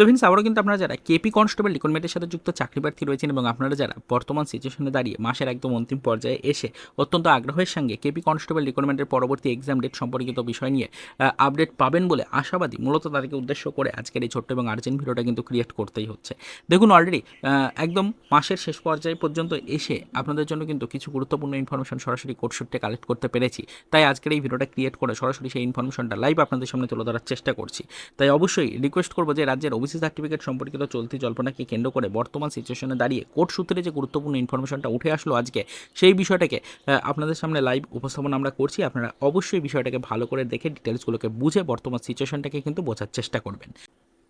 তো ফ্রেন্ডস আবারও কিন্তু আপনারা যারা কেপি কনস্টেবল রিক্রুটমেন্টের সাথে যুক্ত চাকরি প্রার্থী রয়েছেন এবং আপনারা যারা বর্তমান সিচুয়েশনে দাঁড়িয়ে মাসের একদম অন্তিম পর্যায়ে এসে অত্যন্ত আগ্রহের সঙ্গে কেপি কনস্টেবল রিক্রুটমেন্টের পরবর্তী এক্সাম ডেট সম্পর্কিত বিষয় নিয়ে আপডেট পাবেন বলে আশাবাদী, মূলত তাদেরকে উদ্দেশ্য করে আজকের এই ছোট্ট এবং আর্জেন্ট ভিডিওটা কিন্তু ক্রিয়েট করতেই হচ্ছে। দেখুন অলরেডি একদম মাসের শেষ পর্যায়ে পর্যন্ত এসে আপনাদের জন্য কিন্তু কিছু গুরুত্বপূর্ণ ইনফরমেশন সরাসরি কোর্ট সূত্রে কালেক্ট করতে পেরেছি। তাই আজকের এই ভিডিওটা ক্রিয়েট করে সরাসরি সেই ইনফরমেশনটা লাইভ আপনাদের সামনে তুলে ধরার চেষ্টা করছি। তাই অবশ্যই রিকোয়েস্ট করব যে রাজ্যের ওবিসি সার্টিফিকেট সম্পর্কিত চলতি জল্পনাকে কেন্দ্র করে বর্তমান সিচুয়েশনে দাঁড়িয়ে কোর্ট সূত্রে যে গুরুত্বপূর্ণ ইনফরমেশনটা উঠে আসলো আজকে, সেই বিষয়টাকে আপনাদের সামনে লাইভ উপস্থাপন আমরা করছি। আপনারা অবশ্যই বিষয়টাকে ভালো করে দেখে ডিটেলসগুলোকে বুঝে বর্তমান সিচুয়েশনটাকে কিন্তু বোঝার চেষ্টা করবেন।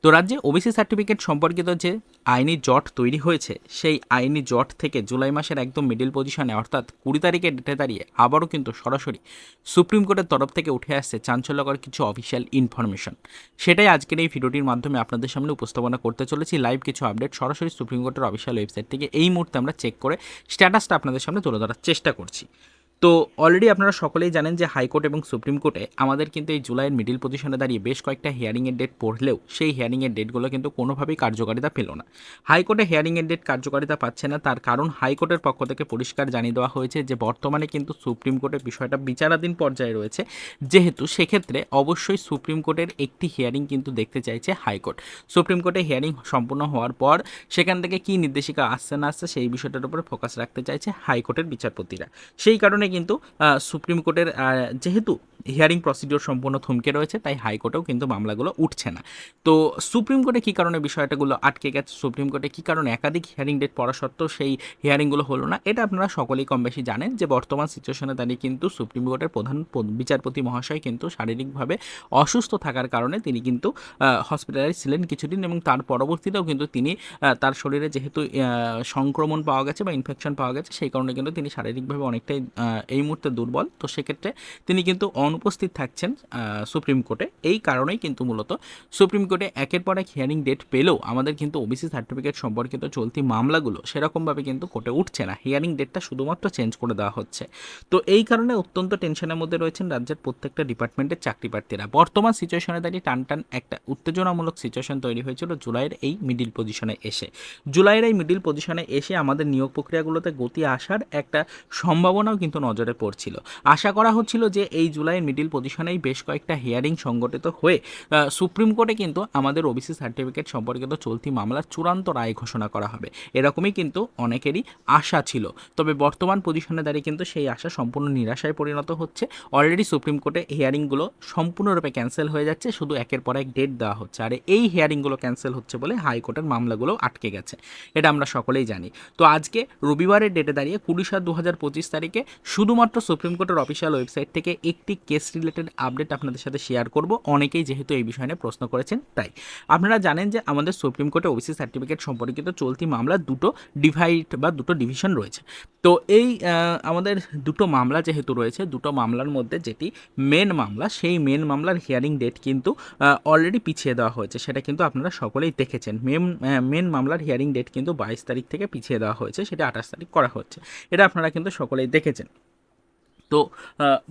তো রাজ্যে ওবিসি সার্টিফিকেট সম্পর্কিত যে আইনি জট তৈরি হয়েছে, সেই আইনি জট থেকে জুলাই মাসের একদম মিডিল পজিশনে অর্থাৎ কুড়ি তারিখে ডেটে দাঁড়িয়ে আবারও কিন্তু সরাসরি সুপ্রিম কোর্টের তরফ থেকে উঠে আসছে চাঞ্চল্যকর কিছু অফিসিয়াল ইনফরমেশন সেটাই আজকের এই ভিডিওটির মাধ্যমে আপনাদের সামনে উপস্থাপনা করতে চলেছি। লাইভ কিছু আপডেট সরাসরি সুপ্রিম কোর্টের অফিসিয়াল ওয়েবসাইট থেকে এই মুহূর্তে আমরা চেক করে স্ট্যাটাসটা আপনাদের সামনে তুলে ধরার চেষ্টা করছি। তো অলরেডি আপনারা সকলেই জানেন যে হাইকোর্ট এবং সুপ্রিম কোর্টে আমাদের কিন্তু এই জুলাইয়ের মিডিল পজিশনে দাঁড়িয়ে বেশ কয়েকটা হিয়ারিংয়ের ডেট পড়লেও সেই হিয়ারিংয়ের ডেটগুলো কিন্তু কোনোভাবেই কার্যকারিতা পেল না। হাইকোর্টে হিয়ারিংয়ের ডেট কার্যকারিতা পাচ্ছে না, তার কারণ হাইকোর্টের পক্ষ থেকে পরিষ্কার জানিয়ে দেওয়া হয়েছে যে বর্তমানে কিন্তু সুপ্রিম কোর্টের বিষয়টা বিচারাধীন পর্যায়ে রয়েছে। যেহেতু সেক্ষেত্রে অবশ্যই সুপ্রিম কোর্টের একটি হিয়ারিং কিন্তু দেখতে চাইছে হাইকোর্ট সুপ্রিম কোর্টে হিয়ারিং সম্পূর্ণ হওয়ার পর সেখান থেকে কী নির্দেশিকা আসছে না আসছে সেই বিষয়টার উপরে ফোকাস রাখতে চাইছে হাইকোর্টের বিচারপতিরা। সেই কারণে কিন্তু সুপ্রিম কোর্টের যেহেতু হিয়ারিং প্রসিডিওর সম্পূর্ণ থমকে রয়েছে, তাই হাইকোর্টেও কিন্তু মামলাগুলো উঠছে না। তো সুপ্রিম কোর্টে কী কারণে বিষয়টাগুলো আটকে গেছে? সুপ্রিম কোর্টে কী কারণে একাধিক হিয়ারিং ডেট পড়া সত্ত্বেও সেই হিয়ারিংগুলো হলো না? এটা আপনারা সকলেই কম বেশি জানেন যে, বর্তমান সিচুয়েশনে দাঁড়িয়ে কিন্তু সুপ্রিম কোর্টের প্রধান বিচারপতি মহাশয় কিন্তু শারীরিকভাবে অসুস্থ থাকার কারণে তিনি কিন্তু হসপিটালাইজ ছিলেন কিছুদিন এবং তার পরবর্তীতেও কিন্তু তিনি তার শরীরে যেহেতু সংক্রমণ পাওয়া গেছে বা ইনফেকশন পাওয়া গেছে, সেই কারণে কিন্তু তিনি শারীরিকভাবে অনেকটাই এই মুহূর্তে দুর্বল। তো সেক্ষেত্রে তিনি কিন্তু অনুপস্থিত থাকছেন সুপ্রিম কোর্টে। এই কারণেই কিন্তু মূলত সুপ্রিম কোর্টে একের পর এক হিয়ারিং ডেট পেলেও আমাদের কিন্তু ওবিসি সার্টিফিকেট সম্পর্কিত চলতি মামলাগুলো সেরকমভাবে কিন্তু কোর্টে উঠছে না। হিয়ারিং ডেটটা শুধুমাত্র চেঞ্জ করে দেওয়া হচ্ছে। তো এই কারণে অত্যন্ত টেনশনের মধ্যে রয়েছেন রাজ্যের প্রত্যেকটা ডিপার্টমেন্টের চাকরি প্রার্থীরা। বর্তমান সিচুয়েশনে দাঁড়িয়ে টান টান একটা উত্তেজনামূলক সিচুয়েশন তৈরি হয়েছিল জুলাইয়ের এই মিডিল পজিশনে এসে। জুলাইয়ের এই মিডিল পজিশনে এসে আমাদের নিয়োগ প্রক্রিয়াগুলোতে গতি আসার একটা সম্ভাবনাও কিন্তু নজরে পড়ছিল। আশা করা হচ্ছিল যে এই জুলাইয়ের মিডিল পজিশনেই বেশ কয়েকটা হিয়ারিং সংগঠিত হয়ে সুপ্রিম কোর্টে কিন্তু আমাদের ওবিসি সার্টিফিকেট সম্পর্কিত চলতি মামলার চূড়ান্ত রায় ঘোষণা করা হবে। এরকমই কিন্তু অনেকেরই আশা ছিল। তবে বর্তমান পজিশনে দাঁড়িয়ে কিন্তু সেই আশা সম্পূর্ণ নিরাশায় পরিণত হচ্ছে। অলরেডি সুপ্রিম কোর্টে হিয়ারিংগুলো সম্পূর্ণরূপে ক্যান্সেল হয়ে যাচ্ছে। শুধু একের পর এক ডেট দেওয়া হচ্ছে। আর এই হিয়ারিংগুলো ক্যান্সেল হচ্ছে বলে হাইকোর্টের মামলাগুলো আটকে গেছে। এটা আমরা সকলেই জানি। তো আজকে রবিবারের ডেটে দাঁড়িয়ে কুড়ি সাত দু হাজার পঁচিশ তারিখে শুধুমাত্র সুপ্রিম কোর্টের অফিসিয়াল ওয়েবসাইট থেকে একটি কেস রিলেটেড আপডেট আপনাদের সাথে শেয়ার করব। অনেকেই যেহেতু এই বিষয় নিয়ে প্রশ্ন করেছেন, তাই। আপনারা জানেন যে আমাদের সুপ্রিম কোর্টে ওবিসি সার্টিফিকেট সম্পর্কিত চলতি মামলা দুটো ডিভাইড বা দুটো ডিভিশন রয়েছে। তো এই আমাদের দুটো মামলা যেহেতু রয়েছে, দুটো মামলার মধ্যে যেটি মেন মামলা, সেই মেন মামলার হিয়ারিং ডেট কিন্তু অলরেডি পিছিয়ে দেওয়া হয়েছে। সেটা কিন্তু আপনারা সকলেই দেখেছেন। মেন মেন মামলার হিয়ারিং ডেট কিন্তু বাইশ তারিখ থেকে পিছিয়ে দেওয়া হয়েছে, সেটা আঠাশ তারিখ করা হচ্ছে। এটা আপনারা কিন্তু সকলেই দেখেছেন। তো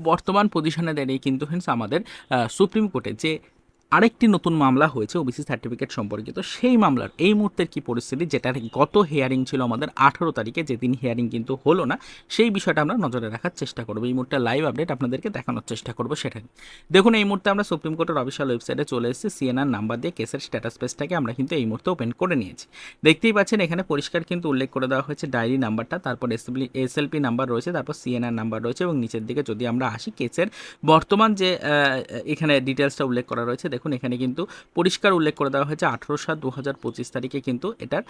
বর্তমান পজিশনে দাঁড়িয়ে কিন্তু ফ্রেন্ডস আমাদের সুপ্রিম কোর্টে যে আরেকটি নতুন মামলা হয়েছে ওবিসি সার্টিফিকেট সম্পর্কিত। সেই মামলার, এই মুহূর্তের কি পরিস্থিতি, যেটার গত হেয়ারিং ছিল আমাদের আঠেরো তারিখে, যেদিন হিয়ারিং কিন্তু হলো না, সেই বিষয়টা আমরা নজরে রাখার চেষ্টা করব। এই মুহূর্তে লাইভ আপডেট আপনাদেরকে দেখানোর চেষ্টা করব সেটাই। দেখুন, এই মুহূর্তে আমরা সুপ্রিম কোর্টের অফিসিয়াল ওয়েবসাইটে চলে এসেছি সিএনআর নাম্বার দিয়ে কেসের স্ট্যাটাস পেজটাকে আমরা কিন্তু এই মুহূর্তে ওপেন করে নিয়েছি। দেখতেই পাচ্ছেন, এখানে পরিষ্কার কিন্তু উল্লেখ করে দেওয়া হয়েছে ডায়েরি নাম্বারটা তারপর এসএলপি নাম্বার রয়েছে, তারপর সিএনআর নাম্বার রয়েছে এবং নিচের দিকে যদি আমরা আসি কেসের বর্তমান যে এখানে ডিটেলসটা উল্লেখ করা রয়েছে দেখুন, এখানে কিন্তু পরিষ্কার উল্লেখ করে দেওয়া হয়েছে আঠেরো সাত দু হাজার পঁচিশ তারিখে কিন্তু এটার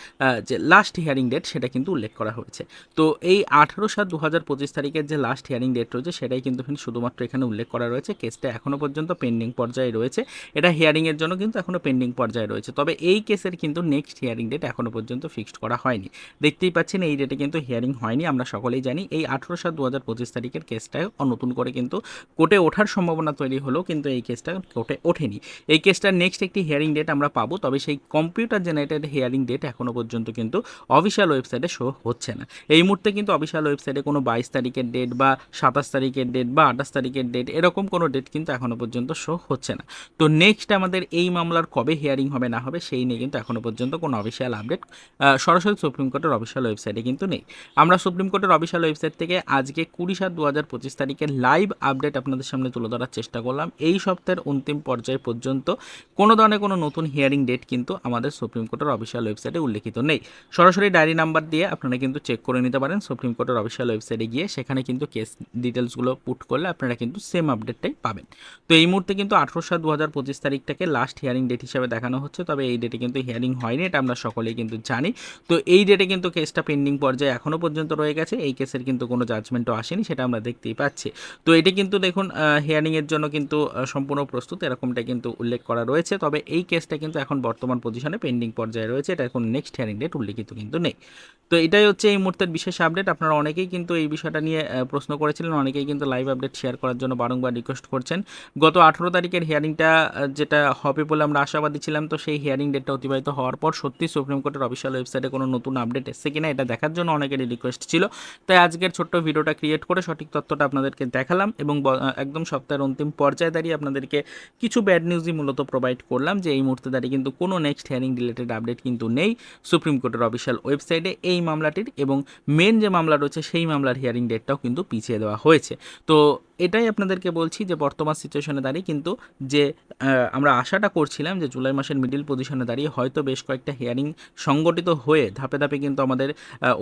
যে লাস্ট হিয়ারিং ডেট সেটা কিন্তু উল্লেখ করা হয়েছে। তো এই আঠেরো সাত দু হাজার পঁচিশ তারিখের যে লাস্ট হিয়ারিং ডেট রয়েছে সেটাই কিন্তু শুধুমাত্র এখানে উল্লেখ করা রয়েছে। কেসটা এখনও পর্যন্ত পেন্ডিং পর্যায়ে রয়েছে। এটা হিয়ারিংয়ের জন্য কিন্তু এখনও পেন্ডিং পর্যায়ে রয়েছে। তবে এই কেসের কিন্তু নেক্সট হিয়ারিং ডেট এখনও পর্যন্ত ফিক্সড করা হয়নি। দেখতেই পাচ্ছেন, এই ডেটে কিন্তু হিয়ারিং হয়নি। আমরা সকলেই জানি, এই আঠেরো সাত দু হাজার পঁচিশ তারিখের কেসটা নতুন করে কিন্তু কোর্টে ওঠার সম্ভাবনা তৈরি হলেও কিন্তু এই কেসটা কোর্টে ওঠেনি। এই কেসটার নেক্সট একটি হিয়ারিং ডেট আমরা পাবো, তবে সেই কম্পিউটার জেনারেটেড হিয়ারিং ডেট এখনও পর্যন্ত কিন্তু অফিসিয়াল ওয়েবসাইটে শো হচ্ছে না। এই মুহূর্তে কিন্তু অফিসিয়াল ওয়েবসাইটে কোনো বাইশ তারিখের ডেট বা সাতাশ তারিখের ডেট বা আঠাশ তারিখের ডেট এরকম কোনো ডেট কিন্তু এখনও পর্যন্ত শো হচ্ছে না। তো নেক্সট আমাদের এই মামলার কবে হিয়ারিং হবে না হবে সেই নিয়ে কিন্তু এখনও পর্যন্ত কোনো অফিসিয়াল আপডেট সরাসরি সুপ্রিম কোর্টের অফিসিয়াল ওয়েবসাইটে কিন্তু নেই। আমরা সুপ্রিম কোর্টের অফিসিয়াল ওয়েবসাইট থেকে আজকে কুড়ি সাত দু হাজার পঁচিশ তারিখের লাইভ আপডেট আপনাদের সামনে তুলে ধরার চেষ্টা করলাম। এই সপ্তাহের অন্তিম পর্যায় পর্যন্ত কোনো ধরনের কোনো নতুন হিয়ারিং ডেট কিন্তু আমাদের সুপ্রিম কোর্টের অফিসিয়াল ওয়েবসাইটে উল্লেখিত নেই। সরাসরি ডায়েরি নাম্বার দিয়ে আপনারা কিন্তু চেক করে নিতে পারেন সুপ্রিম কোর্টের অফিসিয়াল ওয়েবসাইটে গিয়ে। সেখানে কিন্তু কেস ডিটেলসগুলো পুট করলে আপনারা কিন্তু সেম আপডেটটাই পাবেন। তো এই মুহূর্তে কিন্তু আঠেরো সাত দু হাজার পঁচিশ তারিখটাকে লাস্ট হিয়ারিং ডেট হিসাবে দেখানো হচ্ছে। তবে এই ডেটে কিন্তু হিয়ারিং হয়নি, এটা আমরা সকলেই কিন্তু জানি। তো এই ডেটে কিন্তু কেসটা পেন্ডিং পর্যায়ে এখনও পর্যন্ত রয়ে গেছে। এই কেসের কিন্তু কোনো জাজমেন্টও আসেনি, সেটা আমরা দেখতেই পাচ্ছি। তো এটি কিন্তু দেখুন হিয়ারিংয়ের জন্য কিন্তু সম্পূর্ণ প্রস্তুত। এরকমটা কিন্তু উল্লেখ করা রয়েছে, তবে এই কেসটা কিন্তু এখন বর্তমান পজিশনে পেন্ডিং পর্যায়ে রয়েছে। এটা এখন নেক্সট হিয়ারিং ডেট উল্লেখিত কিন্তু নেই। তো এটাই হচ্ছে এই মুহূর্তের বিশেষ আপডেট আপনারা অনেকেই কিন্তু এই বিষয়টা নিয়ে প্রশ্ন করেছিলেন, অনেকেই কিন্তু লাইভ আপডেট শেয়ার করার জন্য বারংবার রিকোয়েস্ট করছেন। গত আঠেরো তারিখের হিয়ারিংটা যেটা হবে বলে আমরা আশাবাদী ছিলাম, তো সেই হিয়ারিং ডেটটা অতিবাহিত হওয়ার পর সত্যি সুপ্রিম কোর্টের অফিসিয়াল ওয়েবসাইটে কোনো নতুন আপডেট এসছে কিনা এটা দেখার জন্য অনেকেরই রিকোয়েস্ট ছিল। তাই আজকের ছোট্ট ভিডিওটা ক্রিয়েট করে সঠিক তথ্যটা আপনাদেরকে দেখালাম এবং একদম সপ্তাহের অন্তিম পর্যায়ে দাঁড়িয়ে আপনাদেরকে কিছু ব্যাড নিউজই মূলত প্রোভাইড করলাম যে এই মুহূর্তে দাঁড়িয়ে কিন্তু কোনো নেক্সট হিয়ারিং রিলেটেড আপডেট কিন্তু নেই। সুপ্রিম কোর্টের অফিসিয়াল ওয়েবসাইটে এই মামলাটির এবং মেন যে মামলা রয়েছে সেই মামলার হিয়ারিং ডেটটাও কিন্তু পিছিয়ে দেওয়া হয়েছে। তো এটাই আপনাদেরকে বলছি যে বর্তমান সিচুয়েশনে দাঁড়িয়ে, কিন্তু যে আমরা আশাটা করছিলাম যে জুলাই মাসের মিডিল পজিশনে দাঁড়িয়ে হয়তো বেশ কয়েকটা হিয়ারিং সংগঠিত হয়ে ধাপে ধাপে কিন্তু আমাদের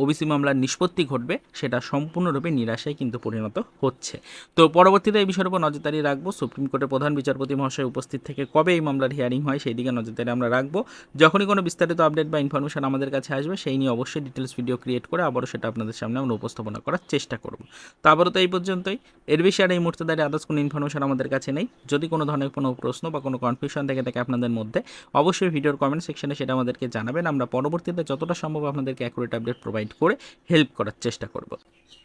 ওবিসি মামলার নিষ্পত্তি ঘটবে, সেটা সম্পূর্ণরূপে নিরাশায় কিন্তু পরিণত হচ্ছে। তো পরবর্তীতে এই বিষয়ের উপর নজরদারি রাখব। সুপ্রিম কোর্টের প্রধান বিচারপতি মহাশয় উপস্থিত থেকে কবে এই মামলার হিয়ারিং হয়, সেই দিকে নজরদারি আমরা রাখব। যখনই কোনো বিস্তারিত আপডেট বা ইনফরমেশন আমাদের কাছে আসবে, সেই নিয়ে অবশ্যই ডিটেলস ভিডিও ক্রিয়েট করে আবারও সেটা আপনাদের সামনে আমরা উপস্থাপনা করার চেষ্টা করব। তো আবারও তো এই পর্যন্তই। এর বেশি আর এই মুহূর্তে দাঁড়িয়ে আদার্স কোনো ইনফরমেশন আমাদের কাছে নেই। যদি কোনো ধরনের কোনো প্রশ্ন বা কোনো কনফিউশন থেকে থাকে আপনাদের মধ্যে, অবশ্যই ভিডিওর কমেন্ট সেকশনে সেটা আমাদেরকে জানাবেন। আমরা পরবর্তীতে যতটা সম্ভব আপনাদেরকে অ্যাকুরেট আপডেট প্রোভাইড করে হেল্প করার চেষ্টা করব।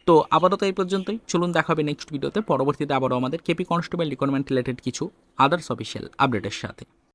তো আপাতত এই পর্যন্তই। চলুন দেখা হবে নেক্সট ভিডিওতে পরবর্তীতে আবারও আমাদের কেপি কনস্টেবল রিকোয়ারমেন্ট রিলেটেড কিছু আদার্স অফিসিয়াল আপডেটের সাথে।